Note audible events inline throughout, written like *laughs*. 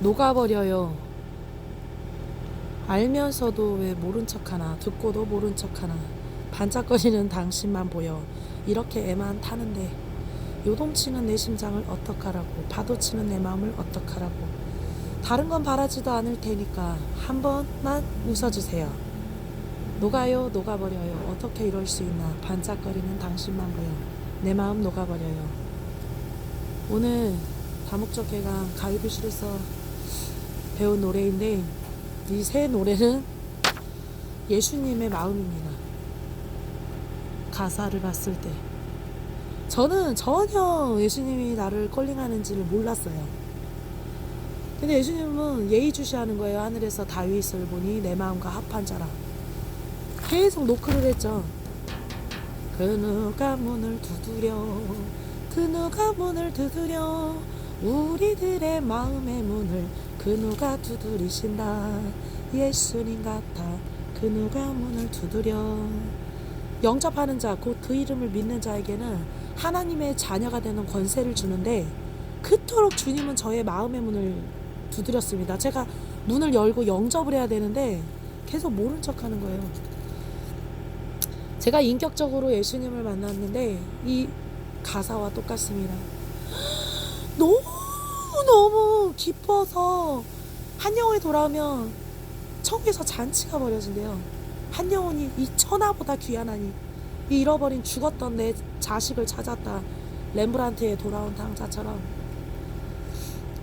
녹아버려요. 알면서도 왜 모른 척 하나 듣고도 모른 척 하나 반짝거리는 당신만 보여. 이렇게 애만 타는데 요동치는 내 심장을 어떡하라고 파도치는 내 마음을 어떡하라고. 다른 건 바라지도 않을 테니까 한 번만 웃어주세요. 녹아요 녹아버려요. 어떻게 이럴 수 있나. 반짝거리는 당신만 보여. 내 마음 녹아버려요. 오늘 다목적회가 가위비실에서 배운 노래인데 이세 노래는 예수님의 마음입니다. 가사를 봤을 때 저는 전혀 예수님이 나를 컬링하는지를 몰랐어요. 근데 예수님은 예의주시하는 거예요. 하늘에서 다윗을 보니 내 마음과 합한 자라. 계속 노크를 했죠. 그 누가 문을 두드려 그 누가 문을 두드려 우리들의 마음의 문을 그 누가 두드리신다. 예수님 같아. 그 누가 문을 두드려. 영접하는 자 곧 그 이름을 믿는 자에게는 하나님의 자녀가 되는 권세를 주는데 그토록 주님은 저의 마음의 문을 두드렸습니다. 제가 문을 열고 영접을 해야 되는데 계속 모른 척 하는 거예요. 제가 인격적으로 예수님을 만났는데 이 가사와 똑같습니다. *gasps* 너무 너무 기뻐서 한 영혼이 돌아오면 천국에서 잔치가 벌어진대요. 한 영혼이 이 천하보다 귀하나니 이 잃어버린 죽었던 내 자식을 찾았다. 렘브란트의 돌아온 당자처럼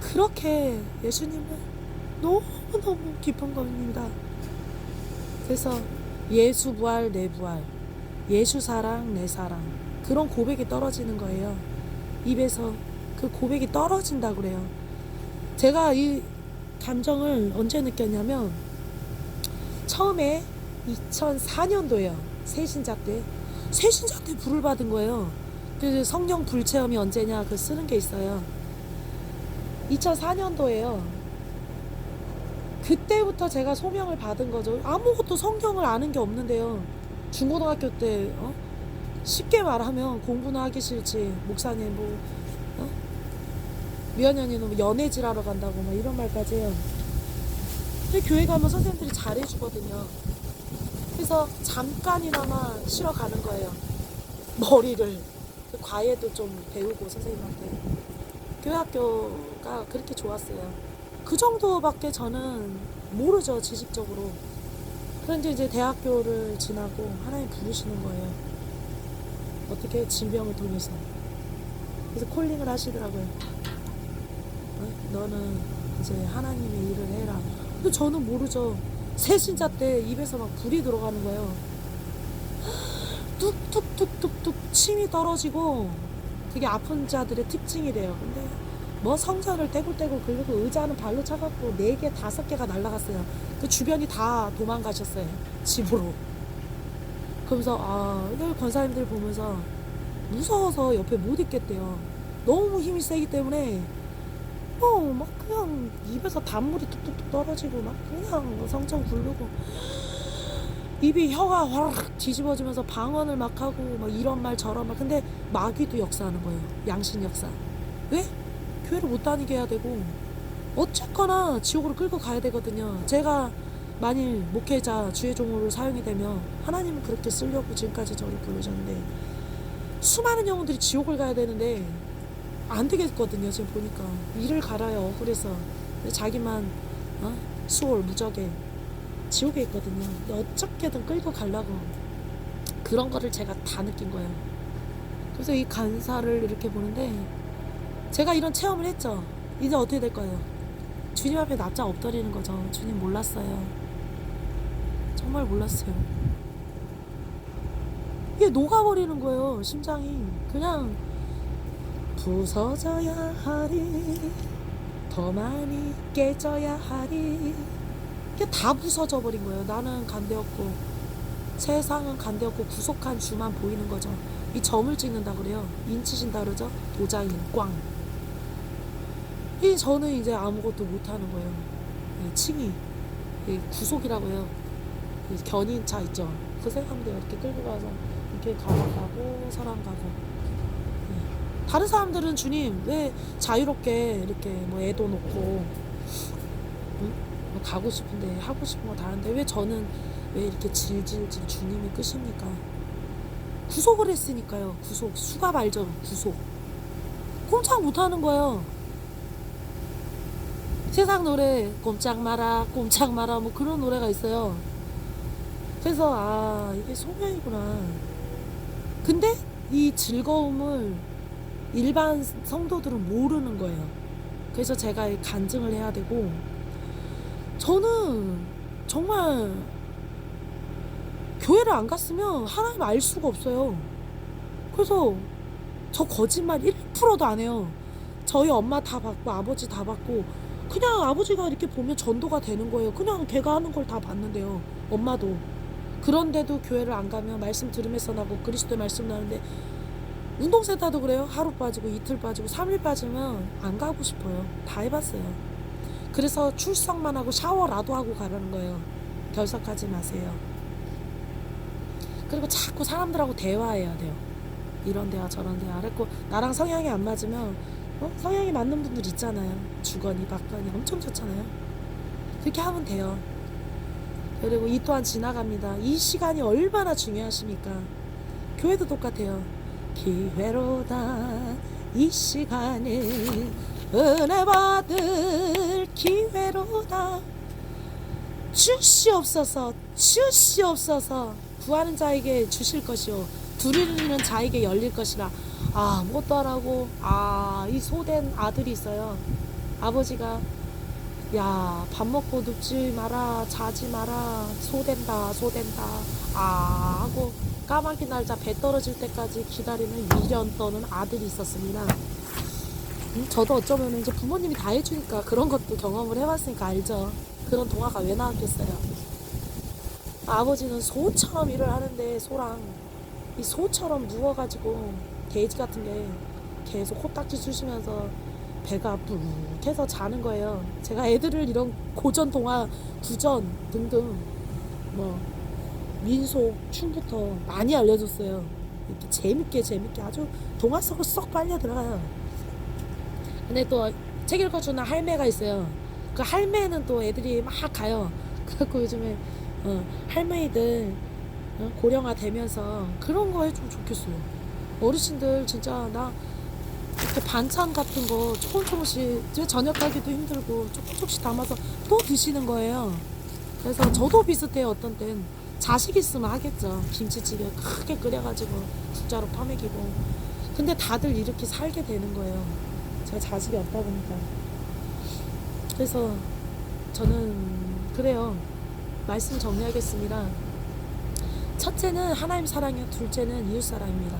그렇게 예수님은 너무 너무 깊은 겁니다. 그래서 예수 부활 내 부활 예수 사랑 내 사랑 그런 고백이 떨어지는 거예요. 입에서 그 고백이 떨어진다 그래요. 제가 이 감정을 언제 느꼈냐면 처음에 2004년도에요. 새신자 때 새신자 때 불을 받은 거예요. 그 성령 불체험이 언제냐 그 쓰는 게 있어요. 2004년도에요. 그때부터 제가 소명을 받은 거죠. 아무것도 성경을 아는 게 없는데요. 중고등학교 때 어? 쉽게 말하면 공부는 하기 싫지 목사님 뭐 어? 미연연이는 뭐 연애질하러 간다고 막 이런 말까지 해요. 근데 교회 가면 선생님들이 잘해주거든요. 그래서 잠깐이나마 쉬러 가는 거예요. 머리를 그 과외도 좀 배우고 선생님한테 교회 학교가 그렇게 좋았어요. 그 정도밖에 저는 모르죠 지식적으로. 그런데 이제 대학교를 지나고 하나님 부르시는 거예요. 어떻게 질병을 통해서. 그래서 콜링을 하시더라고요. 어? 너는 이제 하나님의 일을 해라. 근데 저는 모르죠. 새신자 때 입에서 막 불이 들어가는 거예요. 뚝뚝뚝뚝뚝 침이 떨어지고 되게 아픈 자들의 특징이래요. 근데 뭐 성전을 떼굴떼굴 긁고 의자는 발로 차갖고 네 개, 다섯 개가 날라갔어요. 그 주변이 다 도망가셨어요. 집으로. 그러면서 아, 이걸 권사님들 보면서 무서워서 옆에 못 있겠대요. 너무 힘이 세기 때문에 어, 막 그냥 입에서 단물이 뚝뚝뚝 떨어지고 막 그냥 성전 굴르고 입이 혀가 화락 뒤집어지면서 방언을 막 하고 막 이런 말 저런 말 근데 마귀도 역사하는 거예요. 양신 역사. 왜? 교회를 못 다니게 해야 되고 어쨌거나 지옥으로 끌고 가야 되거든요. 제가 만일 목회자 주의 종으로 사용이 되면 하나님은 그렇게 쓰려고 지금까지 저를 부르셨는데 수많은 영혼들이 지옥을 가야 되는데 안 되겠거든요. 지금 보니까 일을 갈아요. 근데 자기만 어? 수월 무적에 지옥에 있거든요. 어떻게든 끌고 가려고 그런 거를 제가 다 느낀 거예요. 그래서 이 간사를 이렇게 보는데 제가 이런 체험을 했죠. 이제 어떻게 될 거예요? 주님 앞에 납작 엎드리는 거죠. 주님 몰랐어요. 정말 몰랐어요. 이게 녹아버리는 거예요. 심장이 그냥 부서져야 하리 더 많이 깨져야 하리 이게 다 부서져 버린 거예요. 나는 간대없고 세상은 간대없고 구속한 주만 보이는 거죠. 이 점을 찍는다 그래요. 인치신다 그러죠. 도장인 꽝. 이 저는 이제 아무것도 못 하는 거예요. 이 칭이 이 구속이라고 해요. 이 견인차 있죠. 그 생각하면 돼요. 이렇게 끌고 가서 이렇게 가고 사람 가고. 예. 다른 사람들은 주님 왜 자유롭게 이렇게 뭐 애도 놓고 응? 뭐 가고 싶은데 하고 싶은 거 다 하는데 왜 저는 왜 이렇게 질질질 주님이 끄십니까? 구속을 했으니까요. 구속 수갑 알죠? 구속 꼼짝 못하는 거예요. 세상 노래 꼼짝 마라 꼼짝 마라 뭐 그런 노래가 있어요. 그래서 아 이게 소명이구나. 근데 이 즐거움을 일반 성도들은 모르는 거예요. 그래서 제가 간증을 해야 되고 저는 정말 교회를 안 갔으면 하나님 알 수가 없어요. 그래서 저 거짓말 1%도 안 해요. 저희 엄마 다 받고 아버지 다 받고 그냥 아버지가 이렇게 보면 전도가 되는 거예요. 그냥 걔가 하는 걸 다 봤는데요. 엄마도. 그런데도 교회를 안 가면 말씀 들으면서 나고 그리스도의 말씀 나는데 운동센터도 그래요. 하루 빠지고 이틀 빠지고 3일 빠지면 안 가고 싶어요. 다 해봤어요. 그래서 출석만 하고 샤워라도 하고 가라는 거예요. 결석하지 마세요. 그리고 자꾸 사람들하고 대화해야 돼요. 이런 대화 저런 대화. 그랬고 나랑 성향이 안 맞으면 어? 성향이 맞는 분들 있잖아요. 주거니 박거니 엄청 좋잖아요. 그렇게 하면 돼요. 그리고 이 또한 지나갑니다. 이 시간이 얼마나 중요하십니까? 교회도 똑같아요. 기회로다 이 시간을 은혜 받을 기회로다 주시옵소서 주시옵소서. 구하는 자에게 주실 것이요 두리는 자에게 열릴 것이라. 아 아무것도 안 하고 아 이 소된 아들이 있어요. 아버지가 야 밥 먹고 눕지 마라 자지 마라. 소된다 소된다 아 하고 까마귀 날자 배 떨어질 때까지 기다리는 미련 떠는 아들이 있었습니다. 음, 저도 어쩌면 이제 부모님이 다 해주니까 그런 것도 경험을 해봤으니까 알죠. 그런 동화가 왜 나왔겠어요? 아버지는 소처럼 일을 하는데 소랑 이 소처럼 누워가지고 돼지 같은 게 계속 코딱지 쑤시면서 배가 뿔해서 자는 거예요. 제가 애들을 이런 고전 동화, 구전 등등 뭐 민속, 춤부터 많이 알려줬어요. 이렇게 재밌게 재밌게 아주 동화 속으로 쏙 빨려 들어가요. 근데 또 책 읽어주는 할매가 있어요. 그 할매는 또 애들이 막 가요. 그래갖고 요즘에 어, 할머니들 어, 고령화 되면서 그런 거 해주면 좋겠어요. 어르신들 진짜 나 이렇게 반찬 같은 거 조금 조금씩 저녁 가기도 힘들고 조금 조금씩 담아서 또 드시는 거예요. 그래서 저도 비슷해요. 어떤 땐 자식 있으면 하겠죠. 김치찌개 크게 끓여가지고 국자로 퍼먹이고. 근데 다들 이렇게 살게 되는 거예요. 제가 자식이 없다 보니까. 그래서 저는 그래요. 말씀 정리하겠습니다. 첫째는 하나님 사랑이요. 둘째는 이웃 사랑입니다.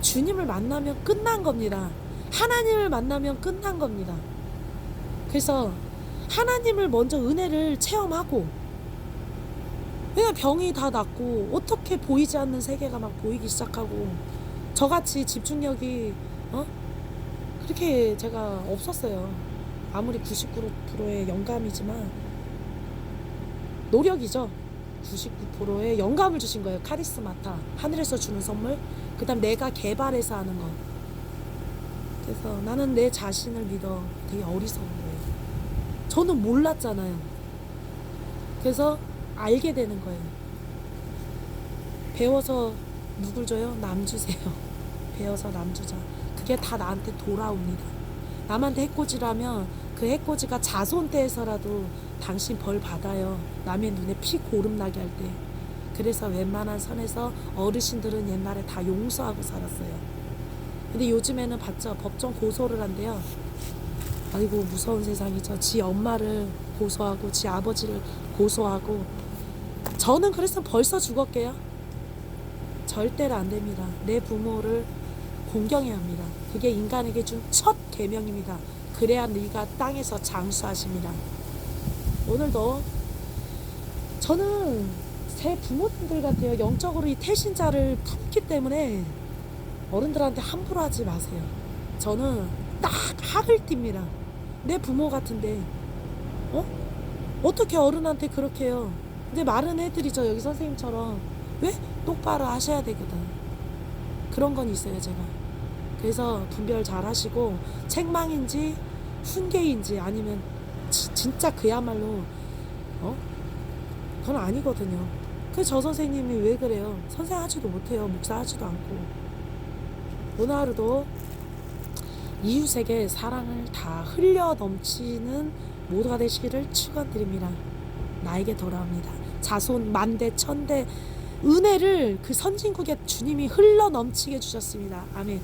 주님을 만나면 끝난 겁니다. 하나님을 만나면 끝난 겁니다. 그래서 하나님을 먼저 은혜를 체험하고 왜냐 병이 다 낫고 어떻게 보이지 않는 세계가 막 보이기 시작하고 저같이 집중력이 어 그렇게 제가 없었어요. 아무리 99%의 영감이지만 노력이죠. 99%의 영감을 주신 거예요. 카리스마타 하늘에서 주는 선물. 그 다음 내가 개발해서 하는 거. 그래서 나는 내 자신을 믿어. 되게 어리석은 거예요. 저는 몰랐잖아요. 그래서 알게 되는 거예요. 배워서 누굴 줘요? 남 주세요. *laughs* 배워서 남 주자. 그게 다 나한테 돌아옵니다. 남한테 해코지라면 그 해코지가 자손때에서라도 당신 벌 받아요. 남의 눈에 피 고름 나게 할 때. 그래서 웬만한 선에서 어르신들은 옛날에 다 용서하고 살았어요. 근데 요즘에는 봤죠. 법정 고소를 한대요. 아이고 무서운 세상이죠. 지 엄마를 고소하고 지 아버지를 고소하고 저는 그래서 벌써 죽었게요. 절대로 안 됩니다. 내 부모를 공경해야 합니다. 그게 인간에게 준 첫 계명입니다. 그래야 네가 땅에서 장수하십니다. 오늘도 저는 제 부모님들 같아요. 영적으로 이 태신자를 품기 때문에 어른들한테 함부로 하지 마세요. 저는 딱 학을 띱니다. 내 부모 같은데, 어? 어떻게 어른한테 그렇게 해요? 근데 말은 해드리죠. 여기 선생님처럼. 왜? 똑바로 하셔야 되거든. 그런 건 있어요, 제가. 그래서 분별 잘 하시고, 책망인지, 훈계인지, 아니면 지- 진짜 그야말로 어? 그건 아니거든요. 그저 선생님이 왜 그래요? 선생 하지도 못해요. 목사 하지도 않고. 오늘 하루도 이웃에게 사랑을 다 흘려 넘치는 모두가 되시기를 축원드립니다. 나에게 돌아옵니다. 자손 만대 천대 은혜를 그 선진국에 주님이 흘러 넘치게 주셨습니다. 아멘.